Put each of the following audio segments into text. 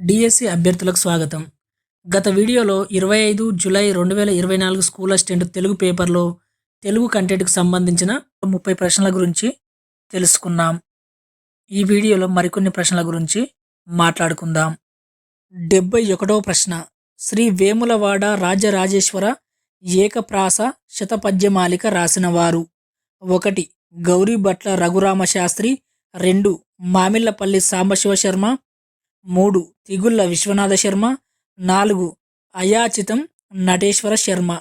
DSC అభ్యర్థులకు స్వాగతం. గత వీడియోలో ఇరవై ఐదు జులై రెండు వేల ఇరవై నాలుగు స్కూల్ అసిస్టెంట్ తెలుగు పేపర్లో తెలుగు కంటెంట్కి సంబంధించిన ముప్పై ప్రశ్నల గురించి తెలుసుకున్నాం. ఈ వీడియోలో మరికొన్ని ప్రశ్నల గురించి మాట్లాడుకుందాం. డెబ్బై ఒకటవ ప్రశ్న. శ్రీ వేములవాడ రాజరాజేశ్వర ఏకప్రాస శతపద్యమాలిక రాసినవారు. ఒకటి. గౌరీభట్ల రఘురామ శాస్త్రి రెండు. మామిళ్ళపల్లి సాంబశివ శర్మ మూడు తిగుళ్ళ విశ్వనాథ శర్మ నాలుగు అయాచితం నటేశ్వర శర్మ.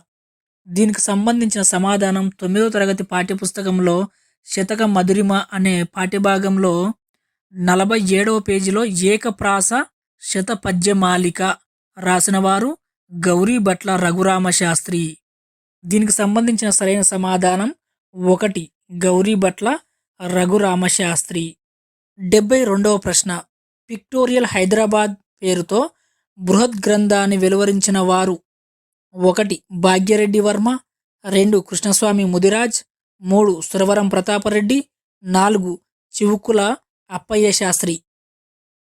దీనికి సంబంధించిన సమాధానం తొమ్మిదో తరగతి పాఠ్యపుస్తకంలో శతక మధురిమ అనే పాఠ్యభాగంలో నలభై ఏడవ పేజీలో ఏకప్రాస శతపద్యమాలిక రాసినవారు గౌరీభట్ల రఘురామ శాస్త్రి దీనికి సంబంధించిన సరైన సమాధానం ఒకటి గౌరీభట్ల రఘురామ శాస్త్రి డెబ్బై రెండవ ప్రశ్న. పిక్టోరియల్ హైదరాబాద్ పేరుతో బృహత్ గ్రంథాన్ని వెలువరించిన వారు ఒకటి భాగ్యరెడ్డి వర్మ రెండు కృష్ణస్వామి ముదిరాజ్ మూడు సురవరం ప్రతాపరెడ్డి నాలుగు చివుకుల అప్పయ్య శాస్త్రి.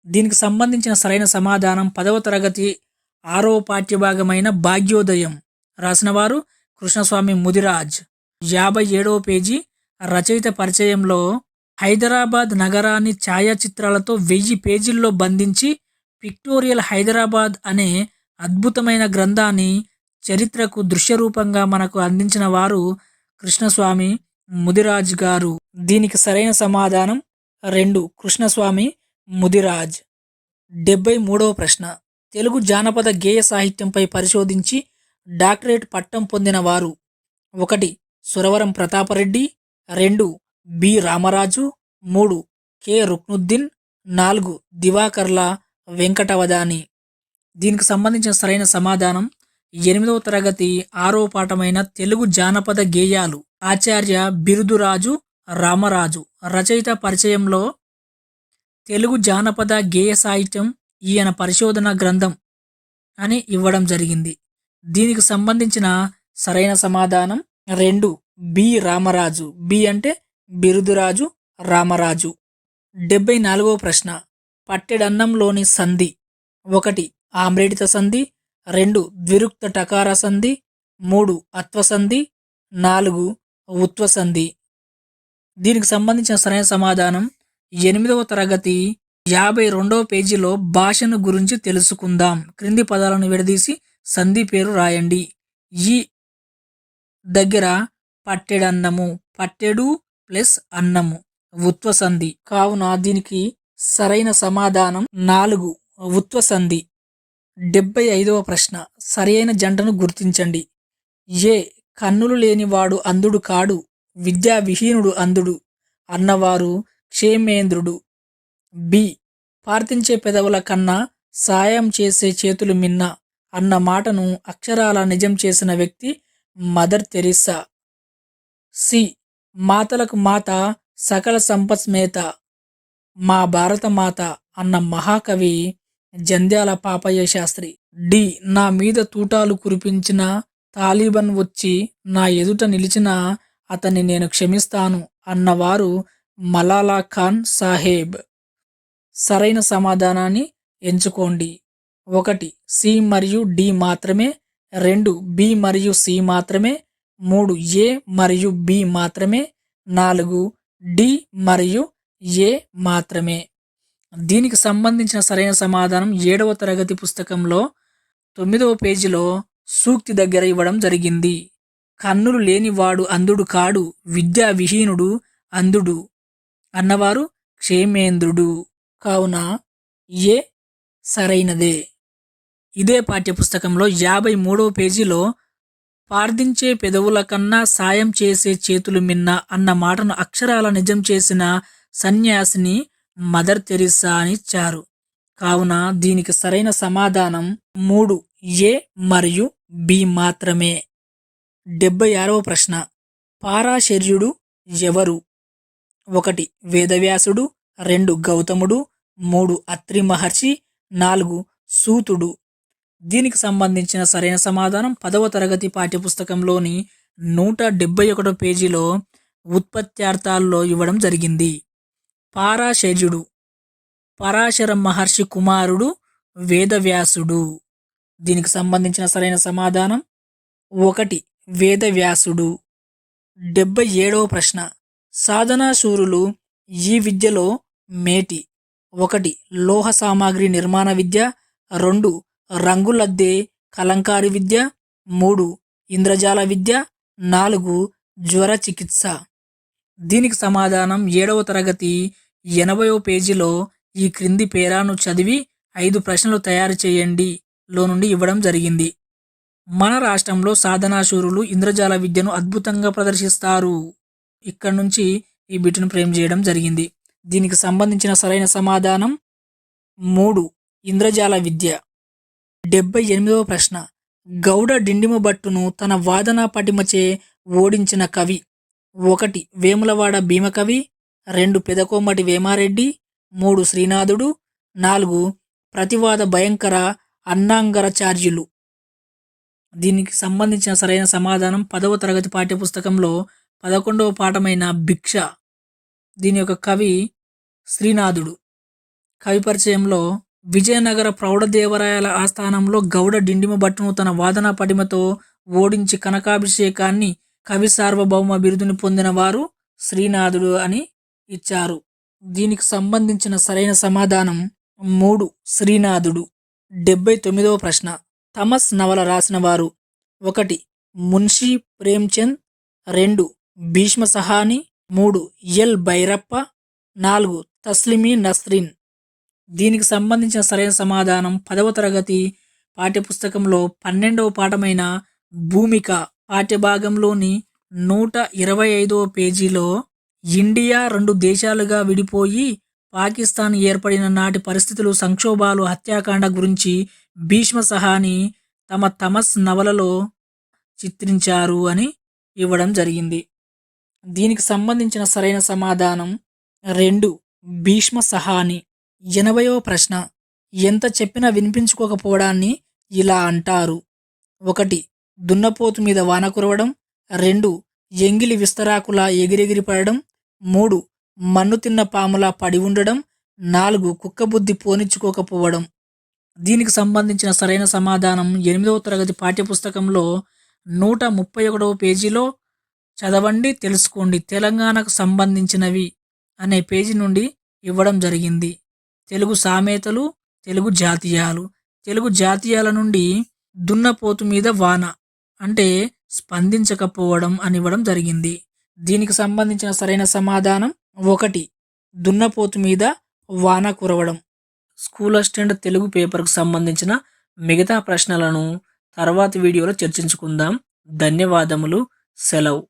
దీనికి సంబంధించిన సరైన సమాధానం పదవ తరగతి ఆరో పాఠ్యభాగమైన భాగ్యోదయం రాసినవారు కృష్ణస్వామి ముదిరాజ్. యాభై ఏడవ పేజీ రచయిత పరిచయంలో హైదరాబాద్ నగరాన్ని ఛాయాచిత్రాలతో వెయ్యి పేజీల్లో బంధించి పిక్టోరియల్ హైదరాబాద్ అనే అద్భుతమైన గ్రంథాన్ని చరిత్రకు దృశ్యరూపంగా మనకు అందించిన వారు కృష్ణస్వామి ముదిరాజ్ గారు. దీనికి సరైన సమాధానం రెండు కృష్ణస్వామి ముదిరాజ్. డెబ్బై మూడవ ప్రశ్న. తెలుగు జానపద గేయ సాహిత్యంపై పరిశోధించి డాక్టరేట్ పట్టం పొందిన వారు. ఒకటి సురవరం ప్రతాపరెడ్డి. రెండు బి. రామరాజు మూడు. కె. రుక్నుద్దీన్ నాలుగు. దివాకర్ల వెంకటవదాని. దీనికి సంబంధించిన సరైన సమాధానం ఎనిమిదవ తరగతి ఆరో పాఠమైన తెలుగు జానపద గేయాలు ఆచార్య బిరుదురాజు రామరాజు. రచయిత పరిచయంలో తెలుగు జానపద గేయ సాహిత్యం ఈయన పరిశోధన గ్రంథం అని ఇవ్వడం జరిగింది. దీనికి సంబంధించిన సరైన సమాధానం రెండు. బి. రామరాజు. బి అంటే బిరుదురాజు రామరాజు. డెబ్బై నాలుగవ ప్రశ్న. పట్టెడన్నంలోని సంధి. ఒకటి ఆమ్రేడిత సంధి. రెండు ద్విరుక్త టకార సంధి. మూడు అత్వసంధి నాలుగు ఉత్వసంధి దీనికి సంబంధించిన సరైన సమాధానం ఎనిమిదవ తరగతి యాభై రెండవ పేజీలో భాషను గురించి తెలుసుకుందాం. క్రింది పదాలను విడదీసి సంధి పేరు రాయండి. ఈ దగ్గర పట్టెడన్నము. పట్టెడు ప్లస్ అన్నము ఉత్వసంధి. కావున దీనికి సరైన సమాధానం నాలుగు ఉత్వసంధి. డెబ్బై ఐదవ ప్రశ్న. సరైన జంటను గుర్తించండి. ఏ కన్నులు లేనివాడు అందుడు కాడు విద్యా విహీనుడు అందుడు అన్నవారు క్షేమేంద్రుడు. బి ప్రార్థించే పెదవుల కన్నా సాయం చేసే చేతులు మిన్న అన్న మాటను అక్షరాల నిజం చేసిన వ్యక్తి మదర్ తెరిసా సి మాతలకు మాత సకల సంపత్మేత మా భారత మాత అన్న మహాకవి జంధ్యాల పాపయ్య శాస్త్రి. డి. నా మీద తూటాలు కురిపించిన తాలిబన్ వచ్చి నా ఎదుట నిలిచిన అతన్ని నేను క్షమిస్తాను అన్నవారు మలాలా ఖాన్ సాహేబ్. సరైన సమాధానాన్ని ఎంచుకోండి. ఒకటి సి మరియు డి మాత్రమే. రెండు బి మరియు సి మాత్రమే. మూడు ఏ మరియు బి మాత్రమే నాలుగు డి మరియు ఏ మాత్రమే. దీనికి సంబంధించిన సరైన సమాధానం ఏడవ తరగతి పుస్తకంలో తొమ్మిదవ పేజీలో సూక్తి దగ్గర ఇవ్వడం జరిగింది. కన్నులు లేనివాడు అందుడు కాడు విద్యా విహీనుడు అందుడు అన్నవారు క్షేమేంద్రుడు. కావున ఏ సరైనదే? ఇదే పాఠ్యపుస్తకంలో యాభై మూడవ పేజీలో ప్రార్థించే పెదవుల కన్నా సాయం చేసే చేతులు మిన్న అన్న మాటను అక్షరాల నిజం చేసిన సన్యాసిని మదర్ తెరిసా అని ఇచ్చారు. కావున దీనికి సరైన సమాధానం మూడు ఏ మరియు బి మాత్రమే. డెబ్బై ఆరవ ప్రశ్న. పారాశర్యుడు ఎవరు? ఒకటి వేదవ్యాసుడు. రెండు గౌతముడు. మూడు అత్రి మహర్షి నాలుగు సూతుడు. దీనికి సంబంధించిన సరైన సమాధానం పదవ తరగతి పాఠ్యపుస్తకంలోని నూట డెబ్బై ఒకటో పేజీలో ఉత్పత్త్యార్థాల్లో ఇవ్వడం జరిగింది. పారాశర్యుడు పరాశర మహర్షి కుమారుడు వేదవ్యాసుడు. దీనికి సంబంధించిన సరైన సమాధానం ఒకటి వేదవ్యాసుడు. డెబ్బై ఏడవ ప్రశ్న సాధనాశూరులు ఈ విద్యలో మేటి ఒకటి లోహ సామాగ్రి నిర్మాణ విద్య రెండు రంగులద్దే కలంకారి విద్య మూడు ఇంద్రజాల విద్య నాలుగు జ్వర చికిత్స. దీనికి సమాధానం ఏడవ తరగతి ఎనభైవ పేజీలో ఈ క్రింది పేరాను చదివి ఐదు ప్రశ్నలు తయారు చేయండి లో నుండి ఇవ్వడం జరిగింది. మన రాష్ట్రంలో సాధనాశూరులు ఇంద్రజాల విద్యను అద్భుతంగా ప్రదర్శిస్తారు. ఇక్కడ నుంచి ఈ బిట్టును ప్రేమ్ చేయడం జరిగింది. దీనికి సంబంధించిన సరైన సమాధానం మూడు ఇంద్రజాల విద్య. డెబ్బై ఎనిమిదవ ప్రశ్న. గౌడ డిండిమ భట్టును తన వాదన పటిమచే ఓడించిన కవి. ఒకటి వేములవాడ భీమకవి. రెండు పెదకోమటి వేమారెడ్డి. మూడు శ్రీనాథుడు. నాలుగు ప్రతివాద భయంకర అన్నాంగరచార్యులు. దీనికి సంబంధించిన సరైన సమాధానం పదవ తరగతి పాఠ్యపుస్తకంలో పదకొండవ పాఠమైన భిక్ష. దీని యొక్క కవి శ్రీనాథుడు. కవి పరిచయంలో విజయనగర ప్రౌఢదేవరాయల ఆస్థానంలో గౌడ డిండిమ భట్టును తన వాదన పటిమతో ఓడించి కనకాభిషేకాన్ని కవి సార్వభౌమ బిరుదుని పొందిన వారు శ్రీనాథుడు అని ఇచ్చారు. దీనికి సంబంధించిన సరైన సమాధానం మూడు. శ్రీనాథుడు. డెబ్బై తొమ్మిదవ ప్రశ్న. తమస్ నవల రాసిన వారు ఒకటి. మున్షీ ప్రేమ్చంద్. రెండు. భీష్మ సహాని. మూడు. ఎల్. భైరప్ప. నాలుగు. తస్లిమీ నస్రీన్. దీనికి సంబంధించిన సరైన సమాధానం పదవ తరగతి పాఠ్యపుస్తకంలో పన్నెండవ పాఠమైన భూమిక పాఠ్యభాగంలోని నూట ఇరవై ఐదవ పేజీలో ఇండియా రెండు దేశాలుగా విడిపోయి పాకిస్తాన్ ఏర్పడిన నాటి పరిస్థితులు సంక్షోభాలు హత్యాకాండ గురించి భీష్మ సహాని తమ తమస్ నవలలో చిత్రించారు అని ఇవ్వడం జరిగింది. దీనికి సంబంధించిన సరైన సమాధానం రెండు భీష్మ సహాని ఎనభైవ ప్రశ్న ఎంత చెప్పినా వినిపించుకోకపోవడాన్ని ఇలా అంటారు? ఒకటి దున్నపోతు మీద వాన కురవడం. రెండు ఎంగిలి విస్తరాకులా ఎగిరెగిరి పడడం. మూడు మన్ను తిన్న పాములా పడి ఉండడం. నాలుగు కుక్కబుద్ధి పోనిచ్చుకోకపోవడం. దీనికి సంబంధించిన సరైన సమాధానం ఎనిమిదవ తరగతి పాఠ్యపుస్తకంలో నూట ముప్పై ఒకటవ పేజీలో చదవండి తెలుసుకోండి. తెలంగాణకు సంబంధించినవి అనే పేజీ నుండి ఇవ్వడం జరిగింది. తెలుగు సామెతలు తెలుగు జాతీయాలు. తెలుగు జాతీయాల నుండి దున్నపోతు మీద వాన అంటే స్పందించకపోవడం అని ఇవ్వడం జరిగింది. దీనికి సంబంధించిన సరైన సమాధానం ఒకటి. దున్నపోతు మీద వాన కురవడం. స్కూల్ అసిస్టెంట్ తెలుగు పేపర్కు సంబంధించిన మిగతా ప్రశ్నలను తర్వాతి వీడియోలో చర్చించుకుందాం. ధన్యవాదములు. సెలవు.